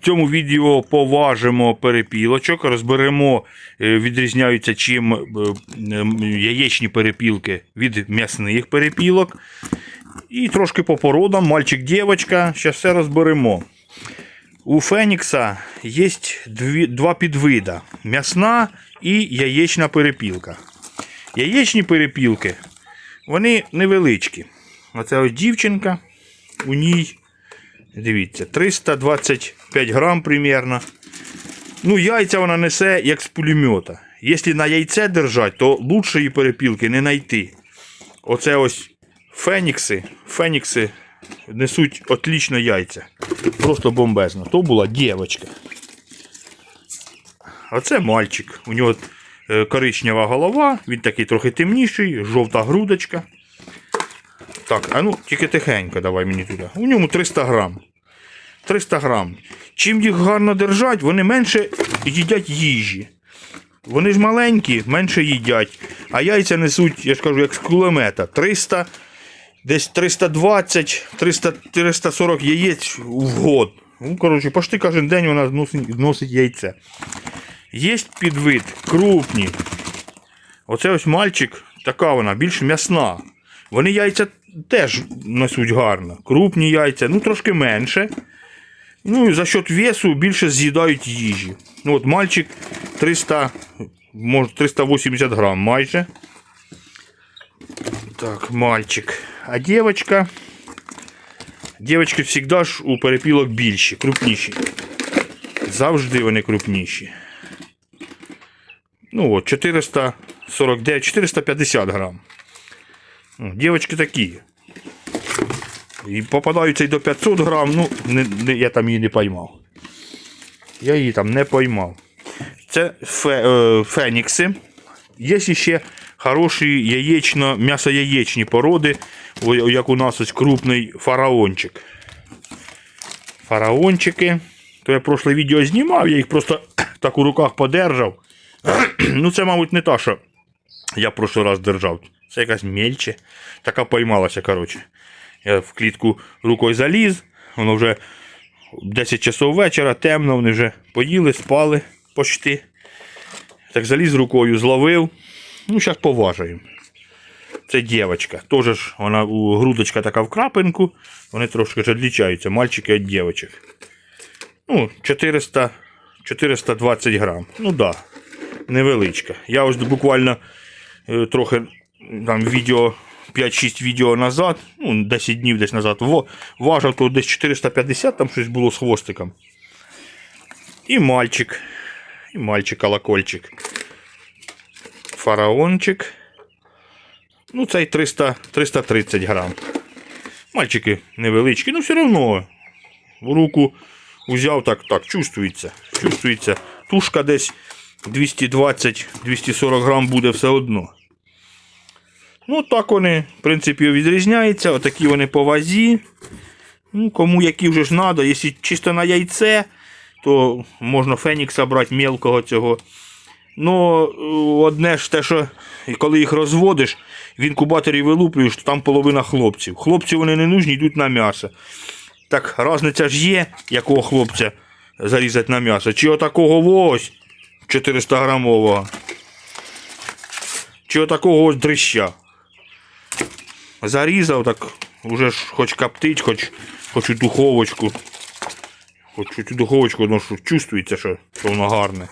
В цьому відео поважимо перепілочок, розберемо, е, відрізняються чим е, е, яєчні перепілки від м'ясних перепілок. І трошки по породам, мальчик, дівчинка, зараз все розберемо. У Фенікса є два підвида: м'ясна і яєчна перепілка. Яєчні перепілки, вони невеличкі. Оце ось дівчинка, у ній, дивіться, 325 грам примерно. Ну, яйця вона несе як з пулемета. Якщо на яйце держать, то лучшої перепілки не знайти. Оце ось фенікси. Фенікси несуть отлично яйця. Просто бомбезно. То була дівчинка. А це мальчик. У нього е, коричнева голова, він такий трохи темніший, жовта грудочка. Так, а ну тільки тихенько давай мені туди. У ньому 300 грам. 300 грам. Чим їх гарно держать, вони менше їдять їжі. Вони ж маленькі, менше їдять. А яйця несуть, я ж кажу, як з кулемета. 300, десь 320, 300, 340 яєць в год. Ну, коротше, почти кожен день вона зносить яйце. Є підвид, крупні. Оце ось мальчик, така вона, більш м'ясна. Вони яйця теж несуть гарно. Крупні яйця, ну трошки менше. Ну і за счет весу більше з'їдають їжі. Ну от мальчик 300, може 380 грам майже. Так, мальчик. А дівчинка. Дівчатки завжди ж у перепілок більші, крупніші. Завжди вони крупніші. Ну от, 449, 450 грам. Дівчатки такі. І попадаються й до 500 грам, ну, не, не, я там її не поймав. Я її там не поймав. Це фе, е, фенікси. Є ще хороші яєчно, м'ясо-яєчні породи, як у нас ось крупний фараончик. Фараончики. То я прошле відео знімав, я їх просто так у руках подержав. ну, це, мабуть, не та, що я в прошлий раз держав. Це якась мельче. Така поймалася, коротше. Я в клітку рукою заліз, воно вже 10 часов вечора, темно, вони вже поїли, спали почти. Так заліз рукою, зловив. Ну, зараз поважаємо. Це дівчинка. Теж ж вона у грудочка така в крапинку. Вони трошки ж відлічаються, мальчики від дівчинок. Ну, 400, 420 грам. Ну да, невеличка. Я ось буквально е, трохи там відео 5-6 відео назад, ну, 10 днів десь назад, важив то десь 450, там щось було з хвостиком. І мальчик. І мальчик колокольчик. Фараончик. Ну, цей 300, 330 грам. Мальчики невеличкі, ну все одно. В руку взяв так, так, чувствується. Чувствується. Тушка десь 220-240 грам буде все одно. Ну, так вони, в принципі, відрізняються. Отакі вони по вазі. Ну, кому які вже ж треба. Якщо чисто на яйце, то можна фенікса брати мелкого цього. Ну, одне ж те, що коли їх розводиш, в інкубаторі вилуплюєш, то там половина хлопців. Хлопці вони не нужні, йдуть на м'ясо. Так, різниця ж є, якого хлопця зарізати на м'ясо. Чи отакого ось 400 грамового. Чи отакого ось дрища. Зарізав, так уже ж хоч коптить, хоч, хоч у духовочку. Хоч у духовочку, ну що чувствується, що, що воно гарне.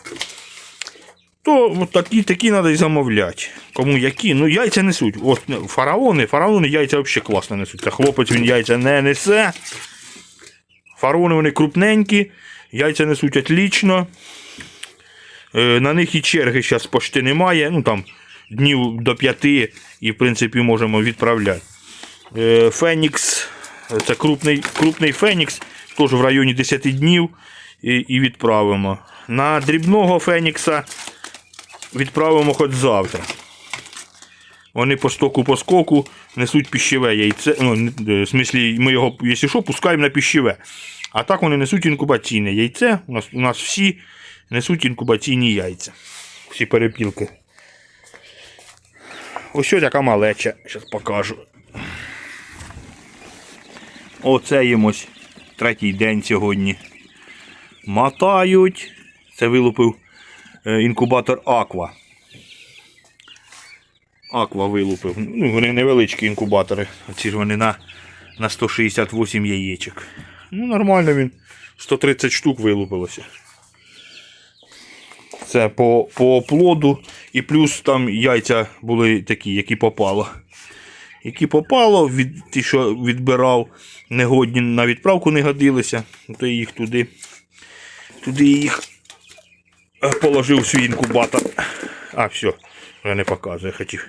То от такі, такі треба і замовляти. Кому які? Ну яйця несуть. От ну, фараони, фараони яйця взагалі класно несуть. Це хлопець він яйця не несе. Фараони вони крупненькі, яйця несуть отлично. Е, На них і черги зараз почти немає. Ну там днів до п'яти і в принципі можемо відправляти. Е, Фенікс, це крупний, крупний Фенікс, теж в районі 10 днів і, і відправимо. На дрібного Фенікса відправимо хоч завтра. Вони по стоку по скоку несуть піщеве яйце. Ну, в смислі, ми його, якщо що, пускаємо на піщеве. А так вони несуть інкубаційне яйце. У нас, у нас всі несуть інкубаційні яйця. Всі перепілки. Ось що така малеча. Зараз покажу. Оце їм ось третій день сьогодні. мотають. Це вилупив е, інкубатор Аква. Аква вилупив. Ну, вони невеличкі інкубатори. Оці ж вони на, на 168 яєчок. Ну, нормально він. 130 штук вилупилося. Це по, по плоду. І плюс там яйця були такі, які попало. Які попало, від, ті, що відбирав, негодні на відправку не годилися, то я їх туди, туди їх е, положив в свій інкубатор. А, все, вже не показує, хотів.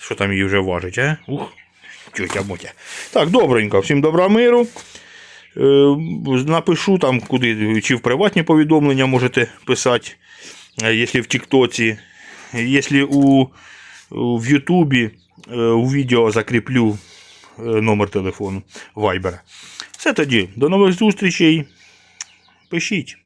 Що там її вже важить, а? Ух, тютя мотя. Так, добренько, всім добра миру. Е, напишу там, куди, чи в приватні повідомлення можете писати, е, якщо в Тіктоці. если у, в Ютубі е, у відео закріплю е, номер телефону Viber. Все тоді, до нових зустрічей. Пишіть.